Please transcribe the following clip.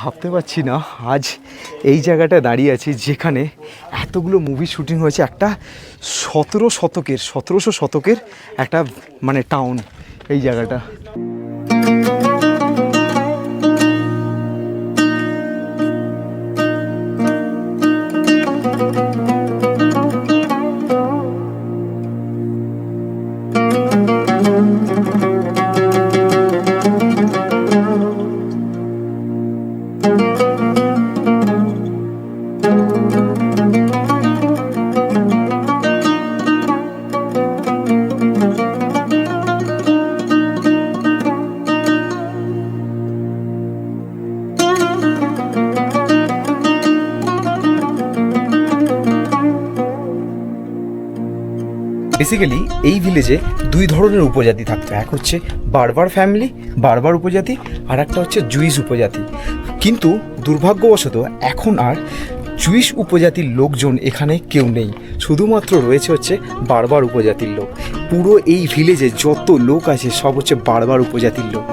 ভাবতে পারছি না, আজ এই জায়গাটায় দাঁড়িয়ে আছি যেখানে এতগুলো মুভি শুটিং হয়েছে, একটা সতেরো শতকের, সতেরোশো শতকের একটা মানে টাউন এই জায়গাটা। Thank you. বেসিক্যালি এই ভিলেজে দুই ধরনের উপজাতি থাকতো। এক হচ্ছে বারবার ফ্যামিলি বারবার উপজাতি, আর একটা হচ্ছে জুইস উপজাতি। কিন্তু দুর্ভাগ্যবশত এখন আর জুইশ উপজাতির লোকজন এখানে কেউ নেই। শুধুমাত্র রয়েছে হচ্ছে বারবার উপজাতির লোক। পুরো এই ভিলেজে যত লোক আছে, সব হচ্ছে বারবার উপজাতির লোক।